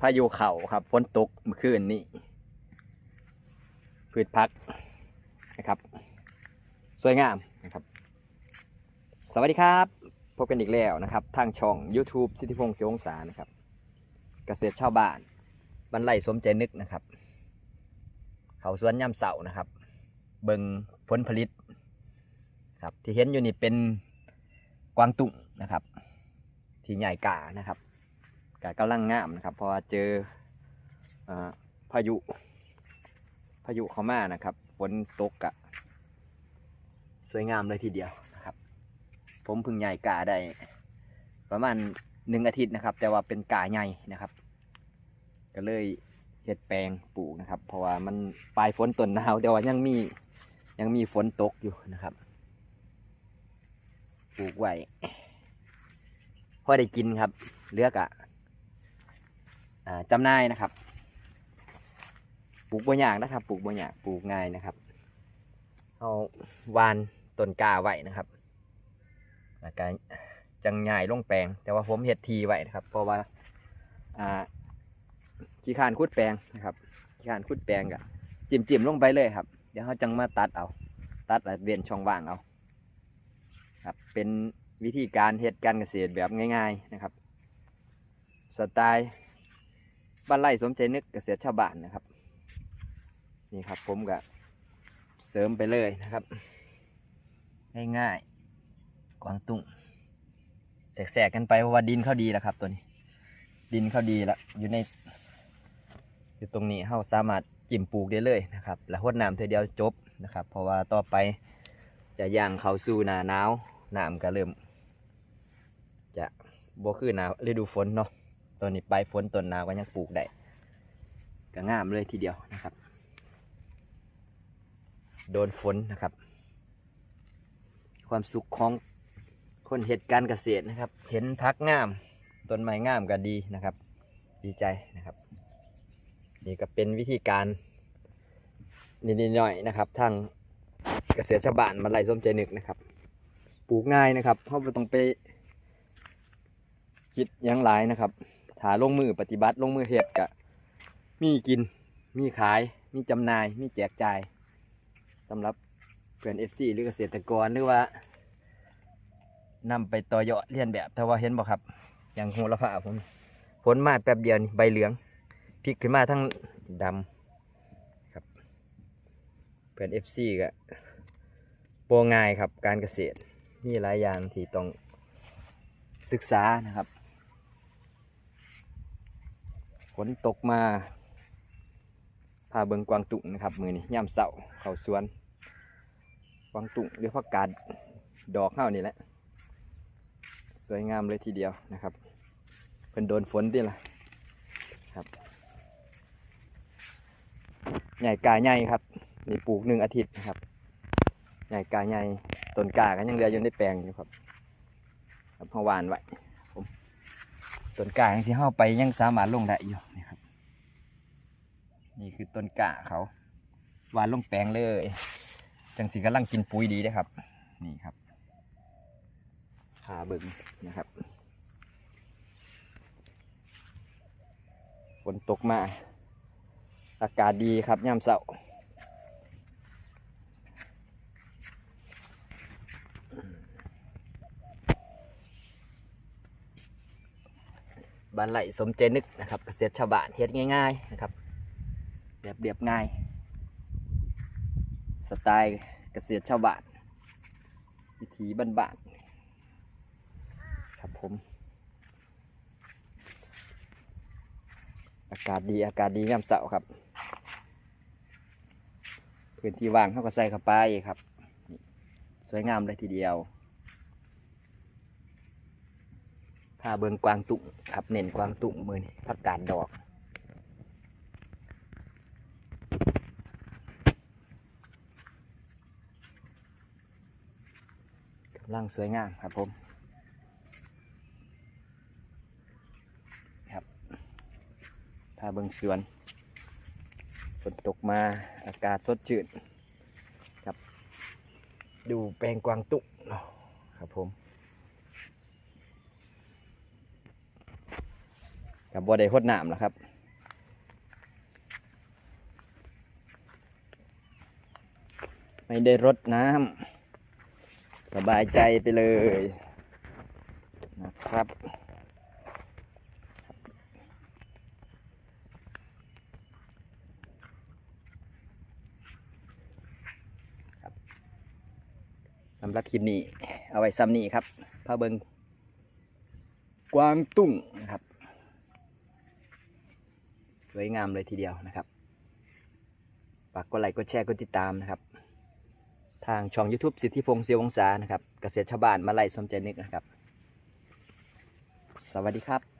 พายุเข่าครับฝนตกเมื่อคืนนี้พืชพักนะครับ สวยงามนะครับ สวัสดีครับ พบกันอีกแล้วนะครับ ทางช่อง YouTube สิทธิพงศ์เสียงศานะครับ เกษตรชาวบ้านบรรไลสมใจนึกนะครับ เขาสวนย่ำเสานะครับ เบิงผลผลิตครับที่เห็นอยู่นี่เป็นกวางตุ้งนะครับ ที่ใหญ่กานะครับ กากำลังงามนะครับเพราะว่าเจอพายุพายุเข้ามานะครับ ฝนตกอะสวยงามเลยทีเดียวนะครับ ผมพึ่งใหญ่กาได้ ประมาณหนึ่งอาทิตย์นะครับ แต่ว่าเป็นกาใหญ่นะครับ ก็เลยเฮ็ดแปลงปลูกนะครับ เพราะว่ามันปลายฝนต้นหนาวแต่ว่ายังมียังมีฝนตกอยู่นะครับปลูกไว้พอได้กินครับเลือกอะอ่า จำหน่ายนะครับ ปลูกบัวยากนะครับ ปลูกบัวยากปลูกง่ายนะครับเอาวานต้นกล้าไว้นะครับแล้วก็จังง่ายลงแปลง แต่ว่าผมเฮ็ดทีไว้นะครับ เพราะว่าอ่าขี้ขานคุดแปลงนะครับขี้ขานคุดแปลงกะจิ้มจิ้มๆลงไปเลยครับ เดี๋ยวเขาจังมาตัดเอา ตัดแล้วเวียนช่องว่างเอาครับเป็นวิธีการเฮ็ดการเกษตรแบบง่าย ๆนะครับ สไตล์ บ้านไร่สมใจนึกเกษตรชาวบ้านนะครับ นี่ครับผมก็เสริมไปเลยนะครับ ง่ายๆกวางตุ้งแสกๆกันไปเพราะว่าดินเขาดีแล้วครับ ตัวนี้ ดินเขาดีแล้วอยู่ในอยู่ตรงนี้เขาสามารถจิ้มปลูกได้เลยนะครับ แล้วหดน้ำเทอเดียวจบนะครับ เพราะว่าต่อไปจะย่างเขาสู่หนาหนาวน้ำก็เริ่ม จะบ่คือหนาวฤดูฝนเนาะ ตอนนี้ปฝนต้นหนาวก็ยังปลูกได้ก็งามเลยทีเดียวนะครับ โดนฝนนะครับ ความสุขของคนเหตุการเกษตรนะครับ เห็นพักงามต้นไม้งามก็ดีนะครับ ดีใจนะครับ นี่ก็เป็นวิธีการนิดๆหน่อยนะครับทางเกษตรชาวบ้านมาไล่ส้มใจนึกนะครับ ปลูกง่ายนะครับเพราะไม่ต้องไปคิดยังหลายนะครับ ถาลงมือปฏิบัติลงมือเห็ดกะมีกิน มีขาย มีจำหน่าย มีแจกจ่ายสำหรับเพื่อน FC หรือเกษตรกรหรือว่านำไปต่อยอดเรียนแบบถ้าว่าเห็นบ่ครับ อย่างโหระพาผมผลมาแป๊บเดียวนี่ใบเหลืองพลิกขึ้นมาทั้งดำครับ เพื่อน FC ก็โปรง่ายครับการเกษตรมีหลายอย่างที่ต้องศึกษานะครับ ฝนตกมาพาเบิงกวางตุ่งนะครับ มือนี้ย่ำเสาเขาสวน กวางตุ่งหรือพักกาดดอกเท่านี่แหละ สวยงามเลยทีเดียวนะครับเพิ่นโดนฝนดิล่ะครับใหญ่กาใหญ่ครับนี่ปลูกหนึ่งอาทิตย์นะครับใหญ่กาใหญ่ต้นกาก็ยังเหลืออยู่ในแปลงอยู่ครับครับหวานไว้ ต้นกายังสิเข้าไปยังสามารถลงได้อยู่นี่ครับนี่คือต้นกาเขาหวานลงแปลงเลยจังสีกำลังกินปุ๋ยดีนะครับนี่ครับขาเบิ่งนะครับฝนตกมา อากาศดีครับยามเสาร์ บ้านไหลสมใจนึกนะครับเกษตรชาวบ้านเฮ็ดง่ายๆนะครับแบบเรียบง่าย สไตล์เกษตรชาวบ้านวิถีบ้านๆครับผม อากาศดีอากาศดียามเสาครับพื้นที่ว่างเขาก็ใส่เข้าไปครับ สวยงามเลยทีเดียวพาเบิงกวางตุ่งครับเน้นกวางตุ่งมือนี่ผักกาดดอกกำลังสวยงามครับผมครับพาเบิงสวนฝนตกมาอากาศสดชื่นครับ ดูแปลงกวางตุเนาะครับผม กับบัวได้หดน้ำแล้วครับไม่ได้รดน้ำสบายใจไปเลยนะครับ สำหรับคลิปนี้ เอาไว้ซ้ำนี้ครับพะเบิงกวางตุ้งนะครับ วยงามเลยทีเดียวนะครับฝากกดไลค์กดแชร์กดติดตามนะครับ ทางช่อง YouTube สิทธิพงศ์เสียวงศานะครับ เกษตรชาวบ้านมาไล่สมใจนึกนะครับ สวัสดีครับ